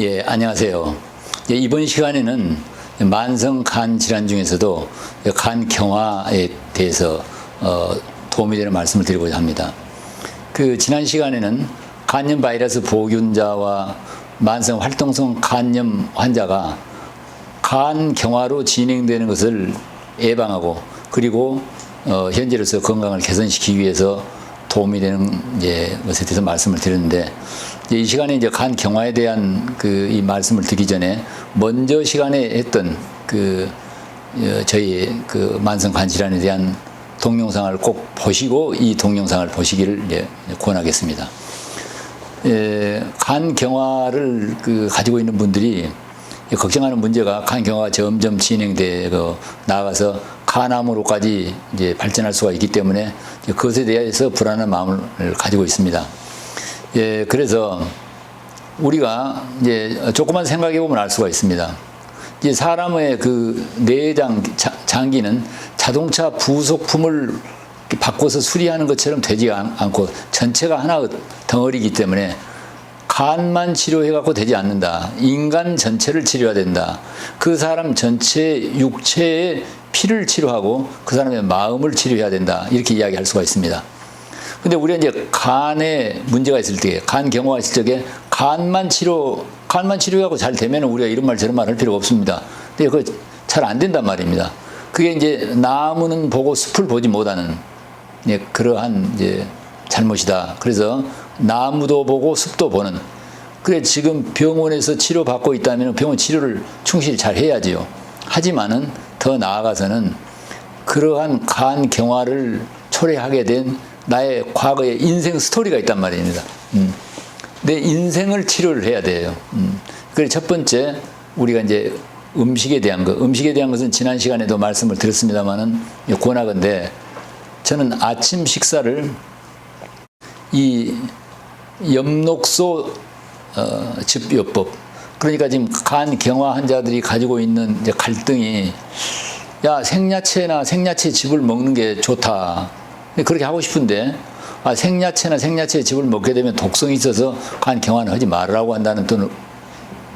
예, 안녕하세요. 예, 이번 시간에는 만성 간 질환 중에서도 간 경화에 대해서 어, 도움이 되는 말씀을 드리고자 합니다. 그 지난 시간에는 간염 바이러스 보균자와 만성 활동성 간염 환자가 간 경화로 진행되는 것을 예방하고 그리고 어, 현재로서 건강을 개선시키기 위해서 도움이 되는 이제 것에 대해서 말씀을 드렸는데 이 시간에 이제 간 경화에 대한 그 이 말씀을 드리기 전에 먼저 시간에 했던 그 어, 저희 그 만성 간 질환에 대한 동영상을 꼭 보시고 이 동영상을 보시기를 이제 권하겠습니다. 예, 간 경화를 그 가지고 있는 분들이 걱정하는 문제가 간 경화가 점점 진행되고 나아가서 간암으로까지 이제 발전할 수가 있기 때문에 그것에 대해서 불안한 마음을 가지고 있습니다. 예, 그래서 우리가 이제 조금만 생각해 보면 알 수가 있습니다. 이제 사람의 그 내장 자- 장기는 자동차 부속품을 바꿔서 수리하는 것처럼 되지 않- 않고 전체가 하나 덩어리이기 때문에 간만 치료해 갖고 되지 않는다. 인간 전체를 치료해야 된다. 그 사람 전체 육체의 피를 치료하고 그 사람의 마음을 치료해야 된다. 이렇게 이야기할 수가 있습니다. 근데 우리가 이제 간에 문제가 있을 때, 간 경화가 있을 적에 간만 치료, 간만 치료하고 잘 되면 우리가 이런 말 저런 말 할 필요가 없습니다. 근데 그거 잘 안 된단 말입니다. 그게 이제 나무는 보고 숲을 보지 못하는 예, 그러한 이제 잘못이다. 그래서 나무도 보고 숲도 보는. 그래 지금 병원에서 치료 받고 있다면 병원 치료를 충실히 잘 해야지요. 하지만은 더 나아가서는 그러한 간 경화를 초래하게 된 나의 과거의 인생 스토리가 있단 말입니다. 음. 내 인생을 치료를 해야 돼요. 음. 그래 첫 번째 우리가 이제 음식에 대한 거, 음식에 대한 것은 지난 시간에도 말씀을 드렸습니다만은 권하건데 저는 아침 식사를 이 엽록소 어, 즙요법 그러니까 지금 간 경화 환자들이 가지고 있는 이제 갈등이 야 생야채나 생야채 즙을 먹는 게 좋다 그렇게 하고 싶은데 아, 생야채나 생야채 즙을 먹게 되면 독성이 있어서 간 경화는 하지 말라고 한다는 또는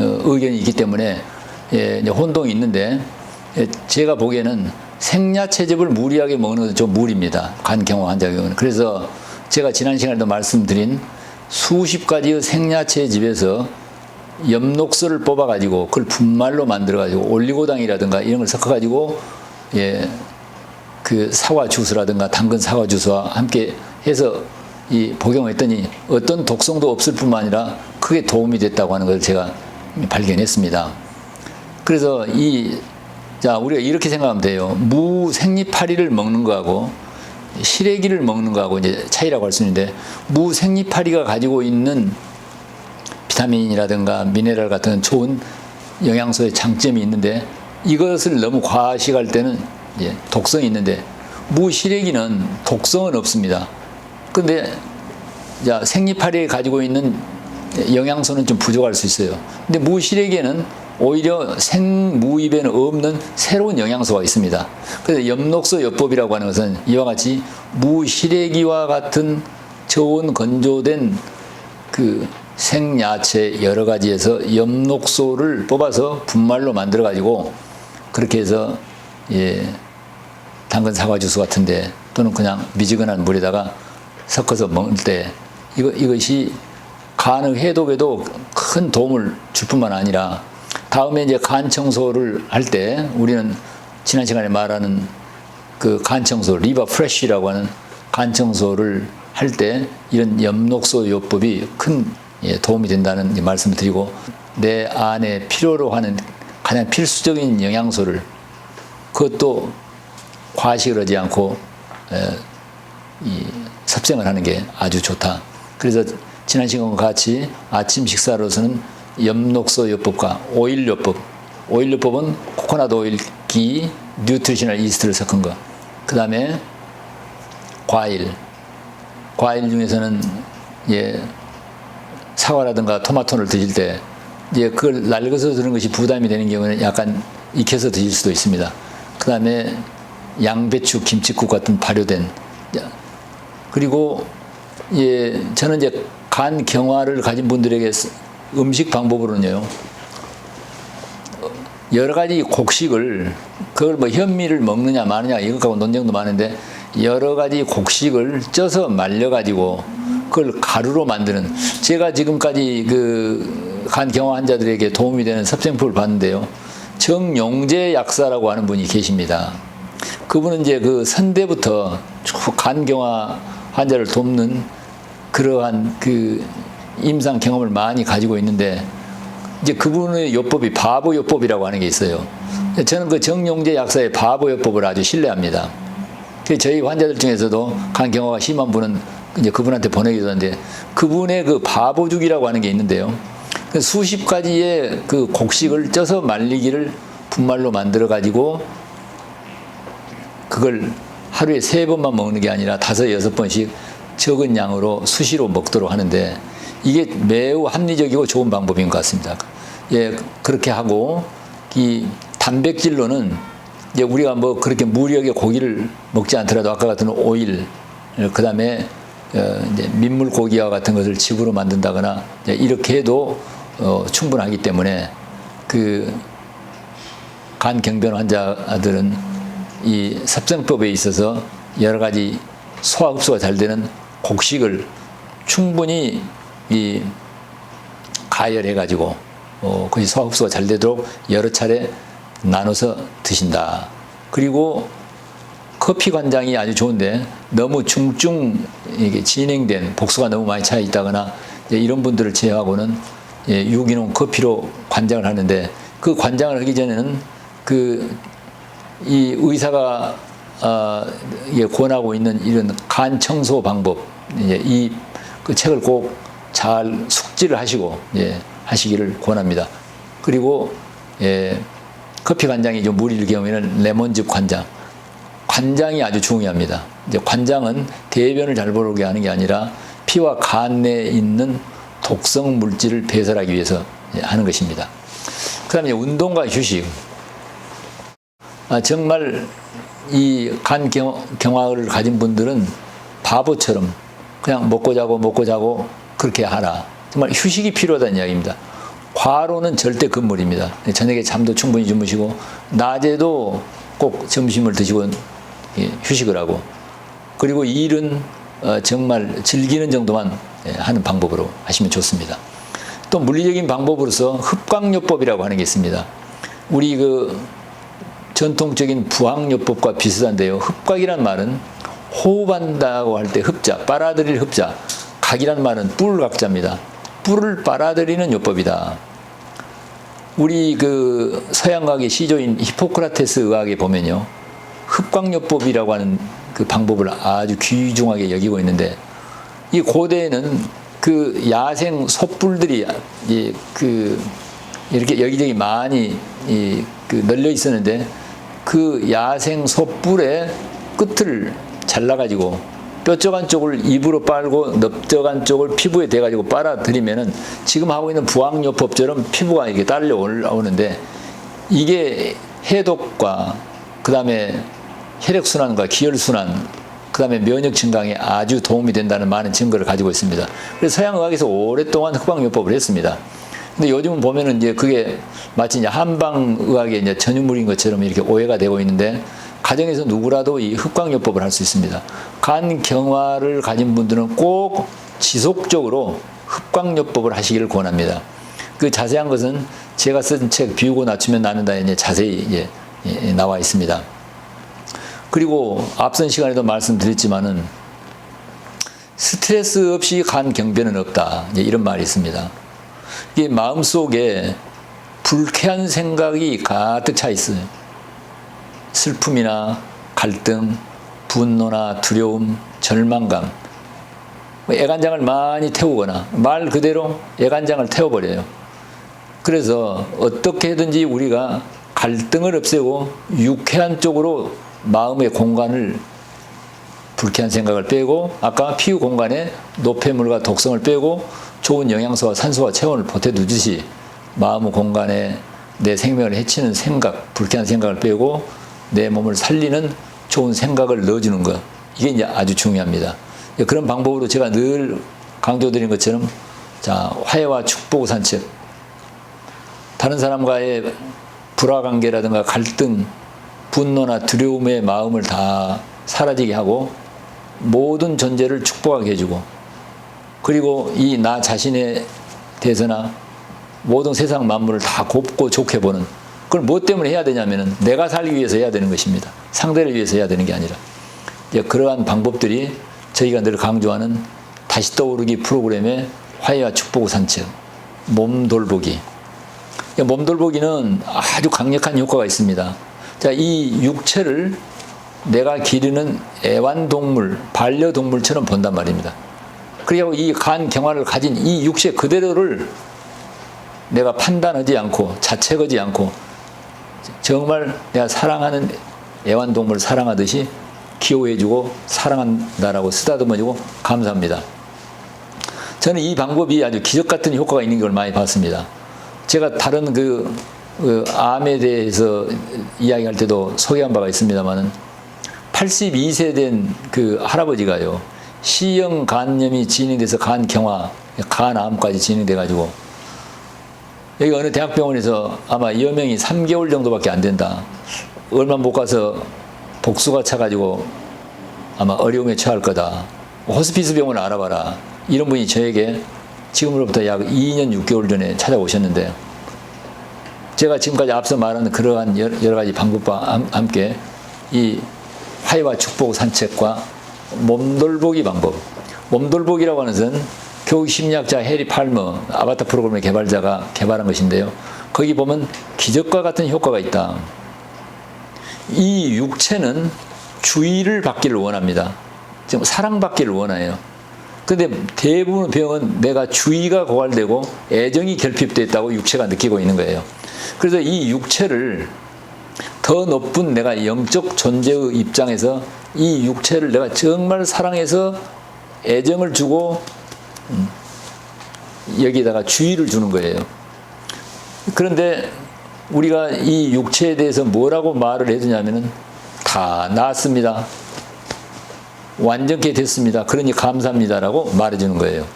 어, 의견이 있기 때문에 예, 혼동이 있는데 예, 제가 보기에는 생야채 즙을 무리하게 먹는 것은 좀 무리입니다. 간 경화 환자 경우는. 그래서 제가 지난 시간에도 말씀드린 수십 가지의 생야채 즙에서 엽록소를 뽑아가지고 그걸 분말로 만들어가지고 올리고당이라든가 이런 걸 섞어가지고 예, 그 사과 주스라든가 당근 사과 주스와 함께 해서 이 복용했더니 어떤 독성도 없을 뿐만 아니라 크게 도움이 됐다고 하는 것을 제가 발견했습니다. 그래서 이, 자, 우리가 이렇게 생각하면 돼요. 무 생리파리를 먹는 거하고 시래기를 먹는 거하고 이제 차이라고 할 수 있는데 무 생리파리가 가지고 있는 비타민이라든가 미네랄 같은 좋은 영양소의 장점이 있는데 이것을 너무 과식할 때는 이제 독성이 있는데 무 시래기는 독성은 없습니다. 근데 자, 생리파리에 가지고 있는 영양소는 좀 부족할 수 있어요. 근데 무 시래기에는 오히려 생무입에는 없는 새로운 영양소가 있습니다. 그래서 엽록소 요법이라고 하는 것은 이와 같이 무 시래기와 같은 저온 건조된 그 생야채 여러 가지에서 엽록소를 뽑아서 분말로 만들어 가지고 그렇게 해서 예 당근 사과 주스 같은데 또는 그냥 미지근한 물에다가 섞어서 먹을 때 이거 이것이 간의 해독에도 큰 도움을 줄 뿐만 아니라 다음에 이제 간 청소를 할 때 우리는 지난 시간에 말하는 그 간 청소 리버 프레쉬라고 하는 간 청소를 할 때 이런 엽록소 요법이 큰 예, 도움이 된다는 이 말씀을 드리고 내 안에 필요로 하는 가장 필수적인 영양소를 그것도 과식을 하지 않고 에, 이 섭생을 하는 게 아주 좋다. 그래서 지난 시간과 같이 아침 식사로서는 엽록소 요법과 오일 요법, 오일 요법은 코코넛 오일, 기, 뉴트리셔널 이스트를 섞은 거. 그 다음에 과일, 과일 중에서는 예 사과라든가 토마토를 드실 때 이제 그걸 날려서 드는 것이 부담이 되는 경우는 약간 익혀서 드실 수도 있습니다. 그 다음에 양배추, 김치국 같은 발효된 그리고 예 저는 이제 간 경화를 가진 분들에게 음식 방법으로는요. 여러 가지 곡식을 그걸 뭐 현미를 먹느냐 마느냐 이것 갖고 논쟁도 많은데 여러 가지 곡식을 쪄서 말려 가지고 그걸 가루로 만드는 제가 지금까지 그 간 경화 환자들에게 도움이 되는 섭생풀을 봤는데요. 정용재 약사라고 하는 분이 계십니다. 그분은 이제 그 선대부터 쭉 간경화 환자를 돕는 그러한 그 임상 경험을 많이 가지고 있는데 이제 그분의 요법이 바보 요법이라고 하는 게 있어요. 저는 그 정용재 약사의 바보 요법을 아주 신뢰합니다. 그 저희 환자들 중에서도 간 경화가 심한 분은 이제 그분한테 보내기도 하는데 그분의 그 바보죽이라고 하는 게 있는데요. 그 수십 가지의 그 곡식을 쪄서 말리기를 분말로 만들어 가지고 그걸 하루에 세 번만 먹는 게 아니라 다섯 여섯 번씩 적은 양으로 수시로 먹도록 하는데 이게 매우 합리적이고 좋은 방법인 것 같습니다. 예, 그렇게 하고 이 단백질로는 이제 우리가 뭐 그렇게 무리하게 고기를 먹지 않더라도 아까 같은 오일, 그 다음에 어, 이제 민물 고기와 같은 것을 집으로 만든다거나 이렇게 해도 어, 충분하기 때문에 그 간 경변 환자들은 이 섭생법에 있어서 여러 가지 소화 흡수가 잘 되는 곡식을 충분히 이 가열해 가지고 어, 거기 소화 흡수가 잘 되도록 여러 차례 나눠서 드신다. 그리고 커피 관장이 아주 좋은데 너무 중증 이게 진행된 복수가 너무 많이 차 있다거나 이런 분들을 제외하고는 예, 유기농 커피로 관장을 하는데 그 관장을 하기 전에는 그 이 의사가 어, 예, 권하고 있는 이런 간 청소 방법 이제 이그 책을 꼭 잘 숙지를 하시고 예, 하시기를 권합니다. 그리고 예, 커피 관장이 좀 무리를 경우에는 레몬즙 관장 관장이 아주 중요합니다. 이제 관장은 대변을 잘 보게 하는 게 아니라 피와 간 내에 있는 독성 물질을 배설하기 위해서 하는 것입니다. 그 다음에 운동과 휴식. 아, 정말 이 간 경화를 가진 분들은 바보처럼 그냥 먹고 자고 먹고 자고 그렇게 하라. 정말 휴식이 필요하다는 이야기입니다. 과로는 절대 금물입니다. 저녁에 잠도 충분히 주무시고 낮에도 꼭 점심을 드시고 예, 휴식을 하고 그리고 일은 어, 정말 즐기는 정도만 예, 하는 방법으로 하시면 좋습니다. 또 물리적인 방법으로서 흡광요법이라고 하는 게 있습니다. 우리 그 전통적인 부항요법과 비슷한데요. 흡각이란 말은 호흡한다고 할 때 흡자, 빨아들일 흡자, 각이란 말은 뿔 각자입니다. 뿔을 빨아들이는 요법이다. 우리 그 서양학의 시조인 히포크라테스 의학에 보면요. 흡광요법이라고 하는 그 방법을 아주 귀중하게 여기고 있는데 이 고대에는 그 야생 솥불들이 그 이렇게 여기저기 많이 그 널려 있었는데 그 야생 솥불의 끝을 잘라가지고 뾰족한 쪽을 입으로 빨고 넓적한 쪽을 피부에 대가지고 빨아들이면은 지금 하고 있는 부항요법처럼 피부가 이렇게 딸려 올라오는데 이게 해독과 그 다음에 혈액순환과 기혈순환 그 다음에 면역 증강에 아주 도움이 된다는 많은 증거를 가지고 있습니다. 그래서 서양 의학에서 오랫동안 흑방요법을 했습니다. 근데 요즘은 보면은 이제 그게 마치 이제 한방 의학의 이제 전유물인 것처럼 이렇게 오해가 되고 있는데 가정에서 누구라도 이 흑광요법을 할 수 있습니다. 간 경화를 가진 분들은 꼭 지속적으로 흑광요법을 하시기를 권합니다. 그 자세한 것은 제가 쓴 책 비우고 낮추면 낫는다에 이제 자세히 예, 나와 있습니다. 그리고 앞선 시간에도 말씀드렸지만은 스트레스 없이 간 경변은 없다. 이런 말이 있습니다. 이 마음 속에 불쾌한 생각이 가득 차 있어요. 슬픔이나 갈등, 분노나 두려움, 절망감. 뭐 애간장을 많이 태우거나 말 그대로 애간장을 태워버려요. 그래서 어떻게든지 우리가 갈등을 없애고 유쾌한 쪽으로 마음의 공간을 불쾌한 생각을 빼고 아까 피부 공간에 노폐물과 독성을 빼고 좋은 영양소와 산소와 체온을 보태두듯이 마음 공간에 내 생명을 해치는 생각, 불쾌한 생각을 빼고 내 몸을 살리는 좋은 생각을 넣어주는 것. 이게 이제 아주 중요합니다. 그런 방법으로 제가 늘 강조드린 것처럼 자, 화해와 축복 산책. 다른 사람과의 불화 관계라든가 갈등, 분노나 두려움의 마음을 다 사라지게 하고 모든 존재를 축복하게 해주고 그리고 이 나 자신에 대해서나 모든 세상 만물을 다 곱고 좋게 보는 그걸 무엇 때문에 해야 되냐면은 내가 살기 위해서 해야 되는 것입니다. 상대를 위해서 해야 되는 게 아니라 이제 그러한 방법들이 저희가 늘 강조하는 다시 떠오르기 프로그램의 화해와 축복 산책, 몸 돌보기. 몸 돌보기는 아주 강력한 효과가 있습니다. 자, 이 육체를 내가 기르는 애완동물, 반려동물처럼 본단 말입니다. 그리고 이 간 경화를 가진 이 육체 그대로를 내가 판단하지 않고 자책하지 않고 정말 내가 사랑하는 애완동물을 사랑하듯이 기호해주고 사랑한다라고 쓰다듬어주고 감사합니다. 저는 이 방법이 아주 기적 같은 효과가 있는 걸 많이 봤습니다. 제가 다른 그, 그 암에 대해서 이야기할 때도 소개한 바가 있습니다만은 82세 된 그 할아버지가요 C형 간염이 진행돼서 간 경화, 간암까지 진행돼 가지고 여기 어느 대학병원에서 아마 여명이 3개월 정도밖에 안 된다. 얼마 못 가서 복수가 차가지고 아마 어려움에 처할 거다. 호스피스 병원을 알아봐라. 이런 분이 저에게 지금으로부터 약 2년 6개월 전에 찾아오셨는데 제가 지금까지 앞서 말한 그러한 여러 가지 방법과 함께 이 화해와 축복 산책과 몸돌보기 방법. 몸돌보기라고 하는 것은 교육 심리학자 해리 팔머 아바타 프로그램의 개발자가 개발한 것인데요. 거기 보면 기적과 같은 효과가 있다. 이 육체는 주의를 받기를 원합니다. 지금 사랑받기를 원해요. 근데 대부분 병은 내가 주의가 고갈되고 애정이 결핍됐다고 육체가 느끼고 있는 거예요. 그래서 이 육체를 더 높은 내가 영적 존재의 입장에서 이 육체를 내가 정말 사랑해서 애정을 주고 음, 여기다가 주의를 주는 거예요. 그런데 우리가 이 육체에 대해서 뭐라고 말을 해주냐면은 다 나았습니다. 완전케 됐습니다. 그러니 감사합니다라고 말해주는 거예요.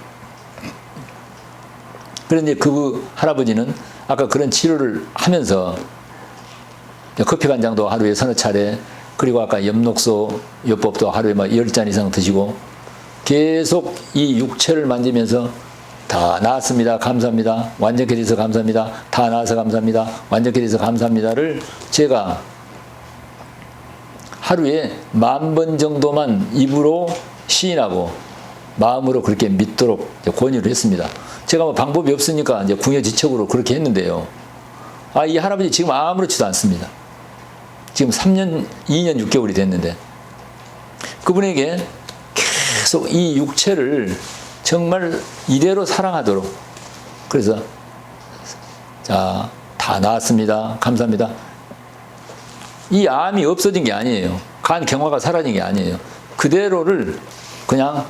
그런데 그 할아버지는 아까 그런 치료를 하면서 커피 한 장도 하루에 서너 차례 그리고 아까 엽록소 요법도 하루에 막 열 잔 이상 드시고 계속 이 육체를 만지면서 다 나았습니다. 감사합니다. 완전케 돼서 감사합니다. 다 나아서 감사합니다. 완전케 돼서 감사합니다를 제가 하루에 만 번 정도만 입으로 시인하고 마음으로 그렇게 믿도록 권유를 했습니다. 제가 뭐 방법이 없으니까 이제 궁여지책으로 그렇게 했는데요. 아, 이 할아버지 지금 아무렇지도 않습니다. 지금 3년, 2년 6개월이 됐는데 그분에게 계속 이 육체를 정말 이대로 사랑하도록 그래서 자, 다 나았습니다. 감사합니다. 이 암이 없어진 게 아니에요. 간 경화가 사라진 게 아니에요. 그대로를 그냥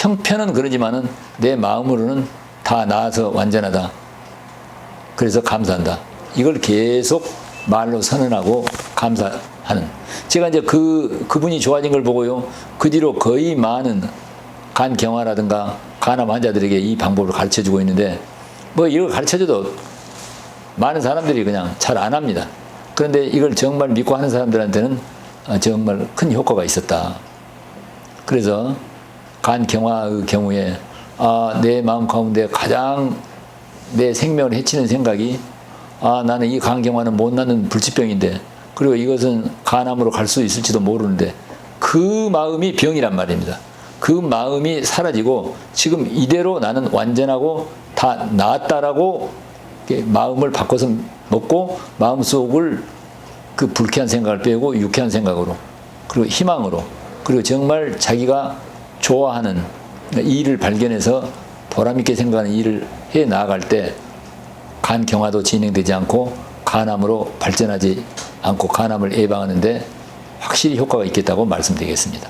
형편은 그러지만은 내 마음으로는 다 나아서 완전하다. 그래서 감사한다. 이걸 계속 말로 선언하고 감사하는. 제가 이제 그, 그분이 좋아진 걸 보고요. 그 뒤로 거의 많은 간 경화라든가 간암 환자들에게 이 방법을 가르쳐 주고 있는데 뭐 이걸 가르쳐 줘도 많은 사람들이 그냥 잘 안 합니다. 그런데 이걸 정말 믿고 하는 사람들한테는 어, 정말 큰 효과가 있었다. 그래서 간 경화의 경우에 아, 내 마음 가운데 가장 내 생명을 해치는 생각이 아, 나는 이 간경화는 못 낳는 불치병인데 그리고 이것은 간암으로 갈 수 있을지도 모르는데 그 마음이 병이란 말입니다. 그 마음이 사라지고 지금 이대로 나는 완전하고 다 나았다라고 마음을 바꿔서 먹고 마음속을 그 불쾌한 생각을 빼고 유쾌한 생각으로 그리고 희망으로 그리고 정말 자기가 좋아하는 일을 발견해서 보람있게 생각하는 일을 해 나아갈 때 간 경화도 진행되지 않고 간암으로 발전하지 않고 간암을 예방하는데 확실히 효과가 있겠다고 말씀드리겠습니다.